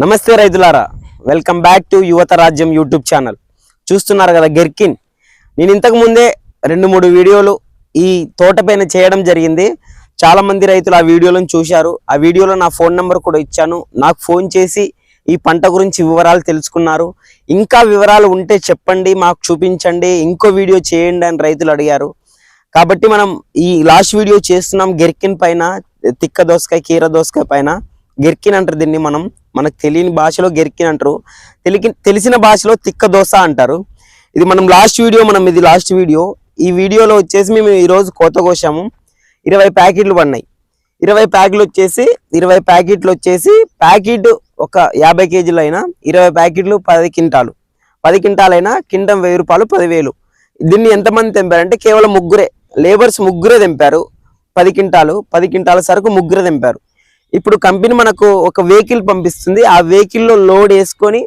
నమస్తే రైతులారా welcome back to యువత రాజ్యం యూట్యూబ్ ఛానల్. చూస్తున్నారు కదా గెర్కిన్? నేను ఇంతకు ముందే రెండు మూడు వీడియోలు ఈ తోటపైన చేయడం జరిగింది. చాలా మంది రైతులు ఆ వీడియోలను చూశారు. ఆ వీడియోలో నా ఫోన్ నెంబర్ కూడా ఇచ్చాను. నాకు ఫోన్ చేసి ఈ పంట గురించి వివరాలు తెలుసుకున్నారు. ఇంకా వివరాలు ఉంటే చెప్పండి మాకు చూపించండి ఇంకో వీడియో చేయండి అని రైతులు అడిగారు. కాబట్టి మనం ఈ లాస్ట్ వీడియో చేస్తున్నాం గెర్కిన్ పైన తిక్క దోసకాయ కీర దోసకాయ పైన. గెర్కిన్ అంటారు దీన్ని మనం. మనకు తెలియని భాషలో గెరికిన్ అంటారు. తెలికి తెలిసిన భాషలో తిక్క దోస అంటారు. ఇది మనం లాస్ట్ వీడియో మనం ఇది లాస్ట్ వీడియో. ఈ వీడియోలో వచ్చేసి మేము ఈరోజు కోత కోసాము. ఇరవై ప్యాకెట్లు పడినాయి. ఇరవై ప్యాకెట్లు వచ్చేసి ఇరవై ప్యాకెట్లు వచ్చేసి ప్యాకెట్ ఒక యాభై కేజీలు అయినా ఇరవై ప్యాకెట్లు పది క్వింటాలు. పది క్వింటాలైనా కింటం వెయ్యి రూపాయలు పదివేలు దీన్ని ఎంతమంది తెంపారంటే కేవలం ముగ్గురే. లేబర్స్ ముగ్గురే తెంపారు. పది క్వింటాలు పది క్వింటాల సరుకు ముగ్గురే తెంపారు. ఇప్పుడు కంపెనీ మనకు ఒక వెహికల్ పంపిస్తుంది. ఆ వెహికల్లో లోడ్ వేసుకొని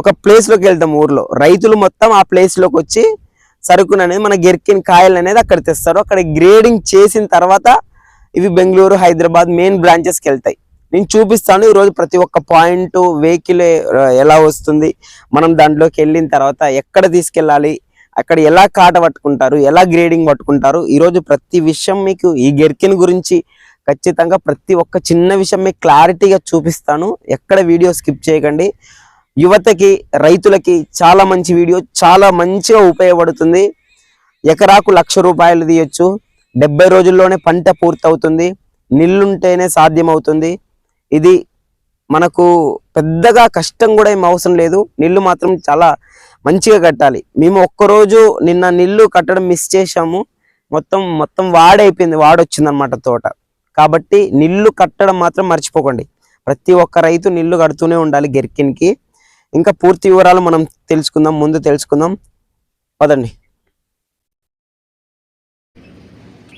ఒక ప్లేస్లోకి వెళ్తాం ఊర్లో. రైతులు మొత్తం ఆ ప్లేస్లోకి వచ్చి సరుకును అనేది మన గెర్కిన్ కాయలు అనేది అక్కడ తెస్తారు. అక్కడ గ్రేడింగ్ చేసిన తర్వాత ఇవి బెంగళూరు హైదరాబాద్ మెయిన్ బ్రాంచెస్కి వెళ్తాయి. నేను చూపిస్తాను ఈరోజు ప్రతి ఒక్క పాయింట్ వెహికల్ ఎలా వస్తుంది. మనం దాంట్లోకి వెళ్ళిన తర్వాత ఎక్కడ తీసుకెళ్ళాలి అక్కడ ఎలా కాట పట్టుకుంటారు ఎలా గ్రేడింగ్ పట్టుకుంటారు. ఈరోజు ప్రతి విషయం మీకు ఈ గెర్కిన్ గురించి ఖచ్చితంగా ప్రతి ఒక్క చిన్న విషయం మీకు క్లారిటీగా చూపిస్తాను. ఎక్కడ వీడియో స్కిప్ చేయకండి. యువతకి రైతులకి చాలా మంచి వీడియో చాలా మంచిగా ఉపయోగపడుతుంది. ఎకరాకు లక్ష రూపాయలు తీయొచ్చు. డెబ్బై రోజుల్లోనే పంట పూర్తవుతుంది. నిల్లుంటేనే సాధ్యమవుతుంది. ఇది మనకు పెద్దగా కష్టం కూడా ఏం అవసరం లేదు. నిల్లు మాత్రం చాలా మంచిగా కట్టాలి. మేము ఒక్కరోజు నిన్న నిల్లు కట్టడం మిస్ చేశాము. మొత్తం మొత్తం వాడైపోయింది. వాడొచ్చిందనమాట తోట. కాబట్టి నిల్లు కట్టడం మాత్రం మర్చిపోకండి. ప్రతి ఒక్క రైతు నిల్లు కడుతూనే ఉండాలి గెర్కిన్కి. ఇంకా పూర్తి వివరాలు మనం తెలుసుకుందాం ముందు తెలుసుకుందాం. పదండి.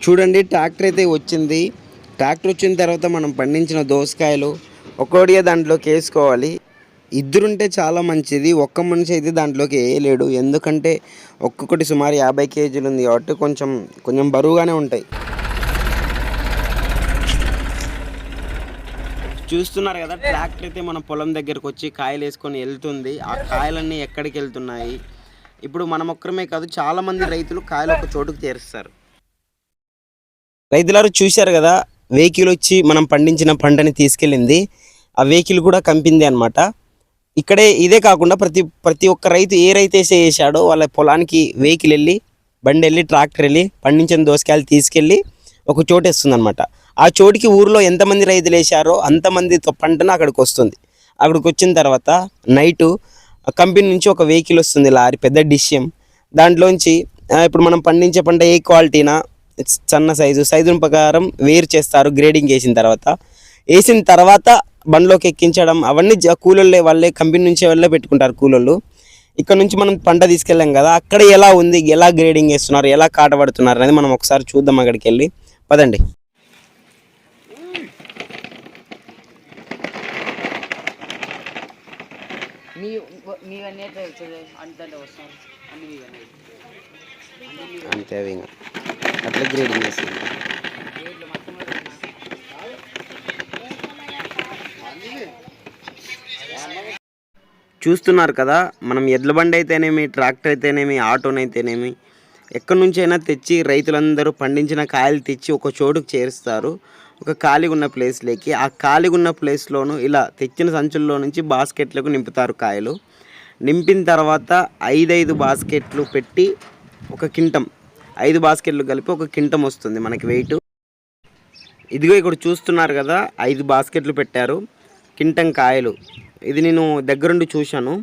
చూడండి ట్రాక్టర్ అయితే వచ్చింది. ట్రాక్టర్ వచ్చిన తర్వాత మనం పండించిన దోసకాయలు ఒక్కోడిగా దాంట్లోకి వేసుకోవాలి. ఇద్దరుంటే చాలా మంచిది ఒక్క మనిషి అయితే దాంట్లోకి వేయలేడు. ఎందుకంటే ఒక్కొక్కటి సుమారు యాభై కేజీలు ఉంది కాబట్టి కొంచెం కొంచెం బరువుగానే ఉంటాయి. చూస్తున్నారు కదా ట్రాక్టర్ అయితే మన పొలం దగ్గరకు వచ్చి కాయలు వేసుకొని వెళ్తుంది. ఆ కాయలన్నీ ఎక్కడికి వెళ్తున్నాయి? ఇప్పుడు మనం ఒక్కరమే కాదు చాలా మంది రైతులు కాయలు ఒక చోటుకు చేరుస్తారు. రైతులారు చూశారు కదా వెహికల్ వచ్చి మనం పండించిన పంటని తీసుకెళ్ళింది. ఆ వెహికల్ కూడా కంపింది అనమాట ఇక్కడే ఇదే కాకుండా ప్రతి ప్రతి ఒక్క రైతు ఏ రైతు వేసే వేసాడో వాళ్ళ పొలానికి వెహికల్ వెళ్ళి బండి వెళ్ళి ట్రాక్టర్ వెళ్ళి పండించిన దోసకాయలు తీసుకెళ్ళి ఒక చోటు వేస్తుంది అనమాట ఆ చోటికి ఊరిలో ఎంతమంది రైతులు వేశారో అంతమంది పంటను అక్కడికి వస్తుంది అక్కడికి వచ్చిన తర్వాత నైటు కంపెనీ నుంచి ఒక వెహికల్ వస్తుంది లారీ పెద్ద డిష్యం. దాంట్లోంచి ఇప్పుడు మనం పండించే పంట ఏ క్వాలిటీనా? సన్న సైజు. సైజు ప్రకారం వేరు చేస్తారు గ్రేడింగ్ వేసిన తర్వాత. వేసిన తర్వాత బండ్లోకి ఎక్కించడం అవన్నీ జ- కూలోళ్ళే వాళ్ళే కంపెనీ నుంచే వాళ్ళే పెట్టుకుంటారు కూలోళ్ళు. ఇక్కడ నుంచి మనం పంట తీసుకెళ్ళాం కదా అక్కడ ఎలా ఉంది ఎలా గ్రేడింగ్ వేస్తున్నారు ఎలా కాటపడుతున్నారు అనేది మనం ఒకసారి చూద్దాం అక్కడికి వెళ్ళి పదండి. మీ మీవన్నీ ఎట్లా వెళ్తుంది అంతంటే వస్తాను అన్ని మీవన్నీ అంతే అవి ఇంకా. అట్లా గ్రేడింగ్ ఉన్నా. చూస్తున్నారు కదా మనం ఎడ్ల బండి అయితేనేమి ట్రాక్టర్ అయితేనేమి ఆటోనైతేనేమి ఎక్కడి నుంచైనా తెచ్చి రైతులందరూ పండించిన కాయలు తెచ్చి ఒక చోటుకు చేరుస్తారు. ఒక ఖాళీగా ఉన్న ప్లేస్లోకి ఆ ఖాళీగా ఉన్న ప్లేస్లోను ఇలా తెచ్చిన సంచుల్లో నుంచి బాస్కెట్లకు నింపుతారు కాయలు. నింపిన తర్వాత ఐదైదు బాస్కెట్లు పెట్టి ఒక కింటం ఐదు బాస్కెట్లు కలిపి ఒక కింటం వస్తుంది మనకి వెయిట్. ఇదిగో ఇక్కడ చూస్తున్నారు కదా ఐదు బాస్కెట్లు పెట్టారు కింటం కాయలు. ఇది నేను దగ్గరుండి చూశాను.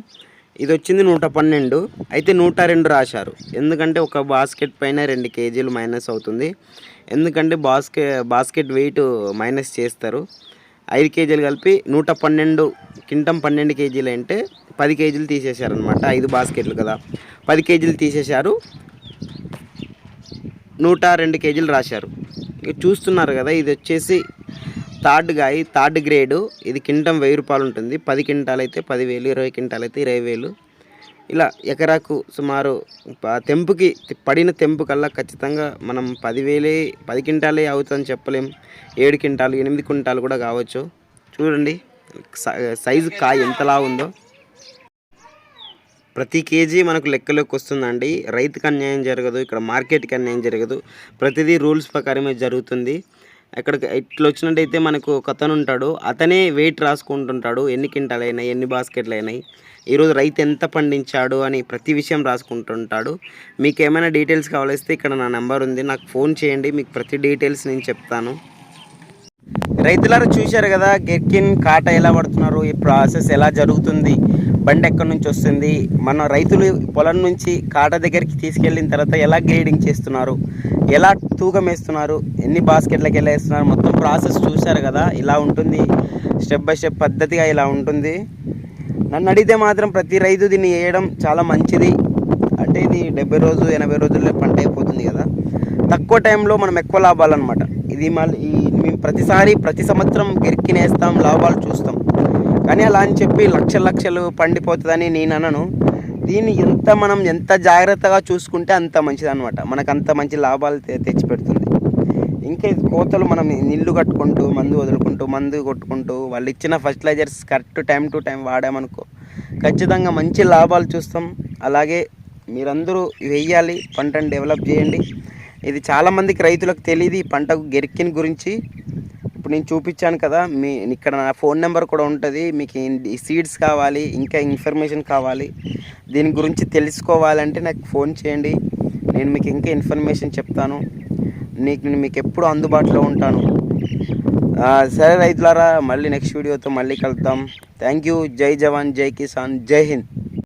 ఇది వచ్చింది నూట పన్నెండు. అయితే నూట రెండు రాశారు. ఎందుకంటే ఒక బాస్కెట్ పైన రెండు కేజీలు మైనస్ అవుతుంది. ఎందుకంటే బాస్కె బాస్కెట్ వెయిట్ మైనస్ చేస్తారు. ఐదు కేజీలు కలిపి నూట పన్నెండు కింటం పన్నెండు కేజీలు అంటే పది కేజీలు తీసేశారనమాట ఐదు బాస్కెట్లు కదా. పది కేజీలు తీసేశారు. నూట రెండు కేజీలు రాశారు. ఇక చూస్తున్నారు కదా ఇది వచ్చేసి థర్డ్ గాయ థర్డ్ గ్రేడు. ఇది కింటం వెయ్యి రూపాయలు ఉంటుంది. పది క్వింటాలు అయితే పదివేలు ఇరవై క్వింటాలు అయితే ఇరవై వేలు. ఇలా ఎకరాకు సుమారు తెంపుకి పడిన తెంపు కల్లా ఖచ్చితంగా మనం పదివేలే పది కింటాలే అవుతుందని చెప్పలేం. ఏడు క్వింటాలు ఎనిమిది క్వింటాలు కూడా కావచ్చు. చూడండి సైజు కాయ ఎంతలా ఉందో. ప్రతి కేజీ మనకు లెక్కలోకి వస్తుందండి. రైతుకి అన్యాయం జరగదు ఇక్కడ మార్కెట్కి అన్యాయం జరగదు. ప్రతిదీ రూల్స్ ప్రకారమే జరుగుతుంది. అక్కడికి ఇట్లా వచ్చినట్టయితే మనకు ఒక అతను ఉంటాడు. అతనే వెయిట్ రాసుకుంటుంటాడు. ఎన్ని క్వింటాలు అయినాయి ఎన్ని బాస్కెట్లు అయినాయి ఈరోజు రైతు ఎంత పండించాడు అని ప్రతి విషయం రాసుకుంటుంటాడు. మీకు ఏమైనా డీటెయిల్స్ కావాలిస్తే ఇక్కడ నా నెంబర్ ఉంది. నాకు ఫోన్ చేయండి. మీకు ప్రతి డీటెయిల్స్ నేను చెప్తాను. రైతులారు చూశారు కదా గెక్కిన్ కాట ఎలా పడుతున్నారు ఈ ప్రాసెస్ ఎలా జరుగుతుంది బండి ఎక్కడి నుంచి వస్తుంది మన రైతులు పొలం నుంచి కాట దగ్గరికి తీసుకెళ్ళిన తర్వాత ఎలా గ్రేడింగ్ చేస్తున్నారు ఎలా తూకం వేస్తున్నారు ఎన్ని బాస్కెట్లకి ఎలా వేస్తున్నారు మొత్తం ప్రాసెస్ చూశారు కదా ఇలా ఉంటుంది స్టెప్ బై స్టెప్ పద్ధతిగా ఇలా ఉంటుంది. నన్ను అడిగితే మాత్రం ప్రతి రైతు దీన్ని వేయడం చాలా మంచిది. అంటే ఇది డెబ్బై రోజు ఎనభై రోజుల్లో పంట అయిపోతుంది కదా. తక్కువ టైంలో మనం ఎక్కువ లాభాలు అనమాట ఇది మళ్ళీ ఈ- ప్రతిసారి ప్రతి సంవత్సరం గిరికినేస్తాం లాభాలు చూస్తాం. కానీ అలా అని చెప్పి లక్షల లక్షలు పండిపోతుందని నేను అనను. దీన్ని ఎంత మనం ఎంత జాగ్రత్తగా చూసుకుంటే అంత మంచిది అనమాట మనకు అంత మంచి లాభాలు తె- తెచ్చిపెడుతుంది. ఇంకా కోతలు మనం నీళ్ళు కట్టుకుంటూ మందు వదులుకుంటూ మందు కొట్టుకుంటూ వాళ్ళు ఇచ్చిన fertilisers correct time to time వాడామనుకో ఖచ్చితంగా మంచి లాభాలు చూస్తాం. అలాగే మీరందరూ వెయ్యాలి పంటను డెవలప్ చేయండి. ఇది చాలామందికి రైతులకు తెలియదు ఈ పంటకు గెరికిన్ గురించి. ఇప్పుడు నేను చూపించాను కదా మీ ఇక్కడ నా ఫోన్ నెంబర్ కూడా ఉంటుంది. మీకు సీడ్స్ కావాలి ఇంకా ఇన్ఫర్మేషన్ కావాలి. దీని గురించి తెలుసుకోవాలంటే నాకు ఫోన్ చేయండి. నేను మీకు ఇంకా ఇన్ఫర్మేషన్ చెప్తాను. నీకు నేను మీకు ఎప్పుడు అందుబాటులో ఉంటాను. సరే రైతులారా మళ్ళీ నెక్స్ట్ వీడియోతో మళ్ళీ కలుద్దాం. Thank you. జై జవాన్ జై కిసాన్ జై హింద్.